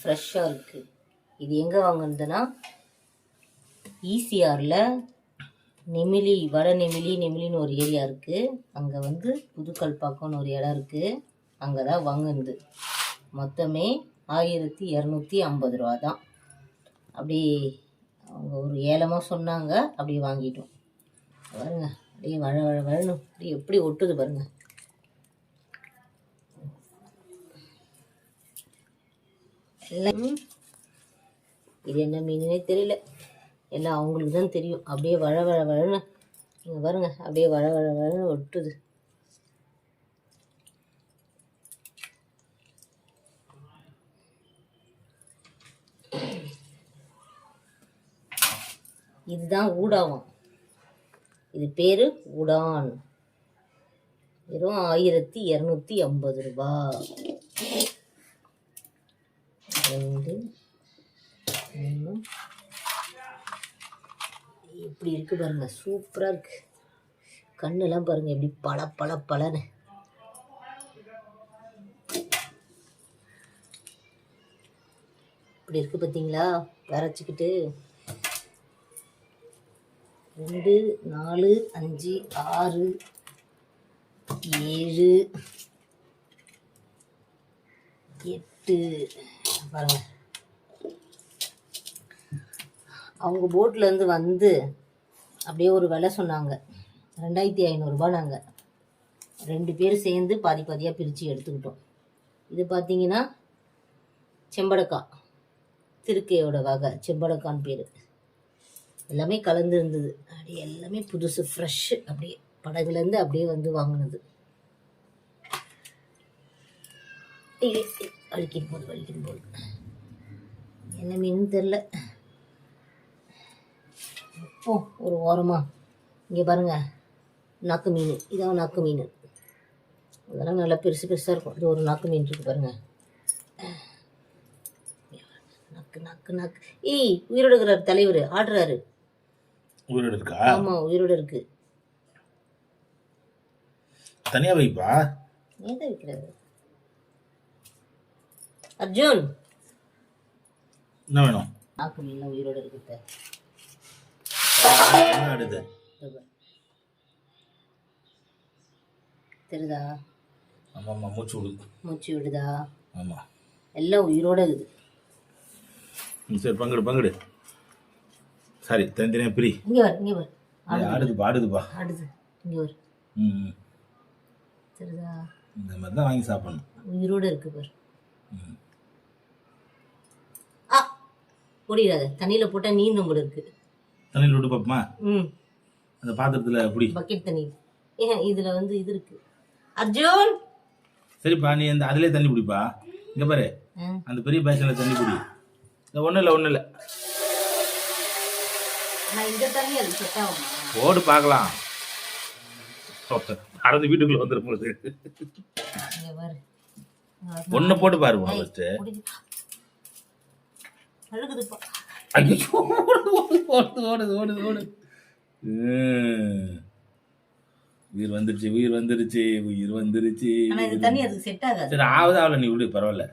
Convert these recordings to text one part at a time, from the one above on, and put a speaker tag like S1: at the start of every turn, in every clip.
S1: ஃப்ரெஷ்ஷாக இருக்குது இது எங்கே வாங்குனதுன்னா ஈசிஆரில் நெமிலி வட நெமிலி நெமிலின்னு ஒரு ஏரியா இருக்குது அங்கே வந்து புதுக்கல்பாக்கம்னு ஒரு இடம் இருக்குது அங்கே தான் வாங்குனது. மொத்தமே ஆயிரத்தி இரநூத்தி ஐம்பது ரூபா தான். அப்படி அவங்க ஒரு ஏலமாக சொன்னாங்க. அப்படியே வாங்கிட்டோம். பாருங்க அப்படியே வழ வழ வழணும் அப்படியே எப்படி ஒட்டுது பாருங்கள் எல்லாம் இது என்ன மீனுனே தெரியல. எல்லாம் அவங்களுக்கு தான் தெரியும். அப்படியே வழ வழ வழன்னு இங்கே பாருங்க. அப்படியே வழ வழ வழன்னு ஒட்டுது. இதுதான் ஊடாவும். இது பேர் உடான் வெறும் ஆயிரத்தி இரநூத்தி ஐம்பது ரூபா ரெண்டு மூணு. இப்படி இருக்குது பாருங்க சூப்பராக இருக்குது கண்ணெல்லாம் பாருங்கள் எப்படி பல பல பலன்னு இப்படி இருக்குது பார்த்தீங்களா வரைச்சிக்கிட்டு. ரெண்டு நாலு அஞ்சு ஆறு ஏழு எட்டு. பாருங்கள் அவங்க போட்லேருந்து வந்து அப்படியே ஒரு விலை சொன்னாங்க. ரெண்டாயிரத்தி ஐநூறுரூபா நாங்கள் ரெண்டு பேர் சேர்ந்து பாதி பாதியாக பிரித்து எடுத்துக்கிட்டோம். இது பார்த்தீங்கன்னா செம்படக்கா. திருக்கையோட வகை செம்படக்கான்னு பேர். எல்லாமே கலந்து இருந்தது. அப்படியே எல்லாமே புதுசு ஃப்ரெஷ்ஷு அப்படியே படகுலேருந்து அப்படியே வந்து வாங்கினது. வலிக்கிட்டு போகுது வலிக்கிட்டு போகுது என்ன மீன் தெரில ஓ ஒரு ஓரமா. இங்கே பாருங்க. நாக்கு மீன். இதான் நாக்கு மீன். அதெல்லாம் நல்லா பெருசு பெருசாக இருக்கும். இது ஒரு நாக்கு மீன் இருக்கு பாருங்க. நக்கு நக்கு நக்கு. ஏய் உயிரோடு இருக்கிறார் தலைவர். ஆடுறாரு.
S2: உயிரோடு இருக்கா
S1: ஆமாம் உயிரோடு இருக்கு
S2: தனியா வைப்பா?
S1: ஏன் தான் வைக்கிறாரு? அர்ஜுன்.
S2: என்ன வேணும்?
S1: நாக்கு மீன்லாம் உயிரோடு இருக்குது.
S2: என்ன ஆடுது?
S1: தெரியுதா
S2: ஆமா ஆமா மூச்சு விடுது
S1: மூச்சு விடுதா?
S2: ஆமா.
S1: எல்லாம் உயிரோட இருக்குது.
S2: சரி பங்குடு பங்குடு. சரி தனித்தனியா பிரி.
S1: இங்கே வர இங்கே வர
S2: ஆடுதுப்பா ஆடுதுப்பா
S1: ஆடுது இங்கே வர
S2: ம்.
S1: தெரியுதா
S2: இந்த மாதிரி தான் வாங்கி சாப்பிடணும்.
S1: உயிரோட இருக்கு பாரு.
S2: ம்.
S1: ஆ ஓடிடாத தண்ணியில் போட்டால் நீந்தும் போல இருக்கு.
S2: தண்ணியில் விட்டு பார்ப்போமா
S1: ம்.
S2: அந்த பாத்திரத்துல பிடி
S1: பக்கெட் தண்ணி. ஏன் இதில் வந்து இது இருக்கு. அர்ஜுன்!
S2: சரிப்பா நீ அந்த அதிலே தண்ணி பிடிப்பா இங்க பாரு.
S1: ஆ,
S2: அந்த பெரிய பேஷனில் தண்ணி பிடி இந்த ஒன்றும் இல்லை ஒன்றும் இல்லை.
S1: நான் இந்த தண்ணி அது செட் ஆகுமா
S2: ஓடு பார்க்கலாம் அறந்து வீட்டுக்குள்ள வந்துடும் போது
S1: இங்கே பாரு.
S2: போட்டு பாருப்பா ஃபஸ்ட்டு
S1: அழுகுதுப்பா
S2: ஐயோ ஓடுது ஓடுது ஓடுது ஓடுது ஓடுது ம். உயிர் வந்துருச்சு உயிர் வந்துருச்சு உயிர் வந்துருச்சு.
S1: தண்ணி அதுக்கு செட் ஆகாது.
S2: சரி ஆகுது ஆகல நீ விடு பரவாயில்ல.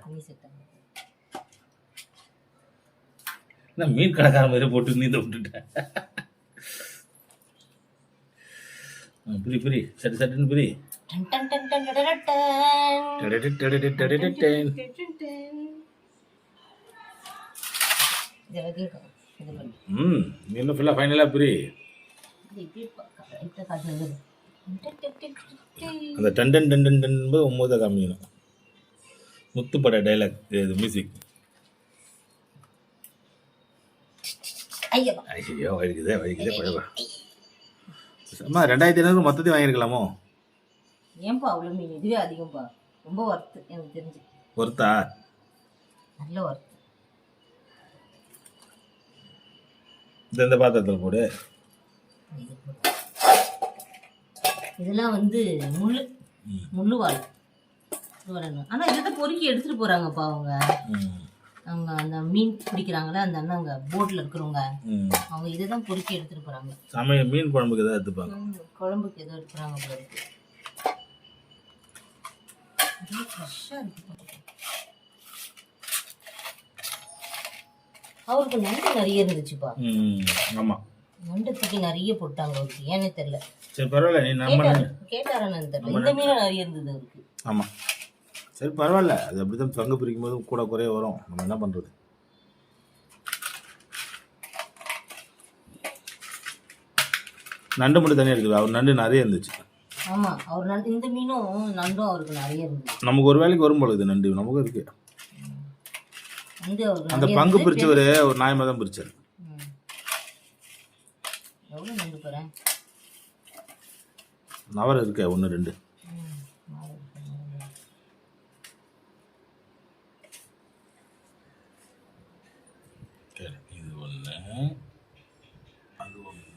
S2: என்ன மீன் கடைக்கார மாதிரி போட்டு நீந்த விட்டுட்டேன் பிரி பிரி. சரி சட்டுன்னு பிரி.
S1: டன் டன் டன் டன் டன் டன் டன்.
S2: டடடு, டடடு, டடடு, டேன்.
S1: இது வரைக்கும் இது பண்ணு.
S2: ம் இன்னும் ஃபுல்லாக ஃபைனலாக பிரி. அந்த டன் டன் டன் டன் டன் என்பது ஒம்பது காமிக்கணும். முத்துப்பட டைலாக் இது மியூசிக்
S1: ஐயோ.
S2: வலிக்குதே வலிக்குதே பழவா அம்மா ரெண்டாயிரத்தி ஐநூறு மொத்தத்தையும் வாங்கியிருக்கலாமோ?
S1: ஏன்பா அவ்வளோ மீன்? இதுவே அதிகம்ப்பா ரொம்ப ஒர்த்து எனக்கு தெரிஞ்சு.
S2: ஒருத்தா
S1: நல்ல ஒர்த்து
S2: இந்த பாத்திரத்தில் போடு.
S1: இது போடு. இதெல்லாம் வந்து முள்ளு. முள்ளு வாழ் ஆனால் இதை பொறுக்கி எடுத்துகிட்டு போகிறாங்கப்பா அவங்க. அவங்க அந்த மீன் பிடிக்கிறாங்களே அந்த அண்ணாங்க போட்டில் இருக்கிறவங்க. அவங்க இதை தான் பொறுக்கி எடுத்துகிட்டு போகிறாங்க
S2: சமையல் மீன் குழம்புக்கு ஏதாவது எடுத்துப்பாங்க
S1: குழம்புக்கு ஏதோ எடுக்கிறாங்க ஃப்ரெஷ்ஷாக இருக்கு. அவருக்கு நண்டு நிறைய இருந்துச்சுப்பா.
S2: ம் ஆமாம்
S1: நண்டு தூக்கி நிறைய போட்டாங்க அவருக்கு. ஏன்னே தெரியல.
S2: சரி பரவாயில்ல நீ நம்ம
S1: கேட்டாரு தெரியல. இந்த மீனும் நிறைய இருந்தது அவருக்கு.
S2: ஆமாம் சரி பரவாயில்ல. அது அப்படி தான் பங்கு பிரிக்கும் போது கூட குறைய வரும். நம்ம என்ன பண்ணுறது நண்டு மட்டும் தனியாக இருக்குது. அவர் நண்டு நிறைய இருந்துச்சு.
S1: ஆமா. அவர் நண்டு இந்த மீனும் நண்டும் அவருக்கு நிறைய இருந்தது.
S2: நமக்கு ஒரு வேலைக்கு வரும் போல இது நண்டு. நமக்கும் இருக்கு.
S1: நண்டு அவருக்கு
S2: அந்த பங்கு. பிரிச்சவர் ஒரு நியாயமாக தான் பிரிச்சார். நவரம் இருக்க ஒன்று ரெண்டு. இது ஒன்று அது ஒன்று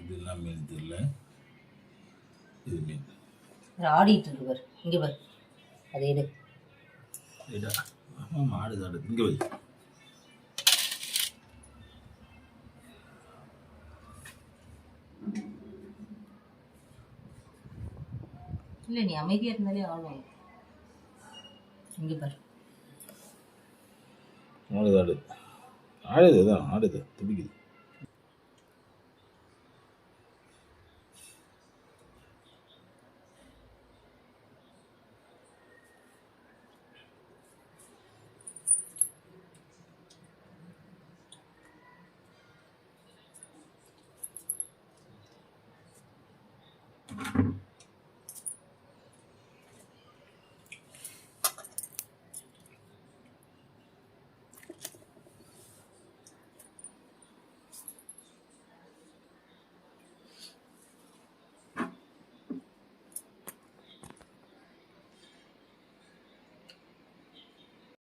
S2: இது எல்லாம் மீன்.
S1: ஆடிட்டு இருக்கு பாரு. இங்க பாரு. அதே இது
S2: இதா ஆமாம் ஆடு ஆடு. இங்கே வை.
S1: இல்ல நீ அமைதியா இருந்தாலே ஆடும். இங்க பாரு.
S2: ஆடுது ஆடு. ஆடுது தான் ஆடுது. துடிக்குது.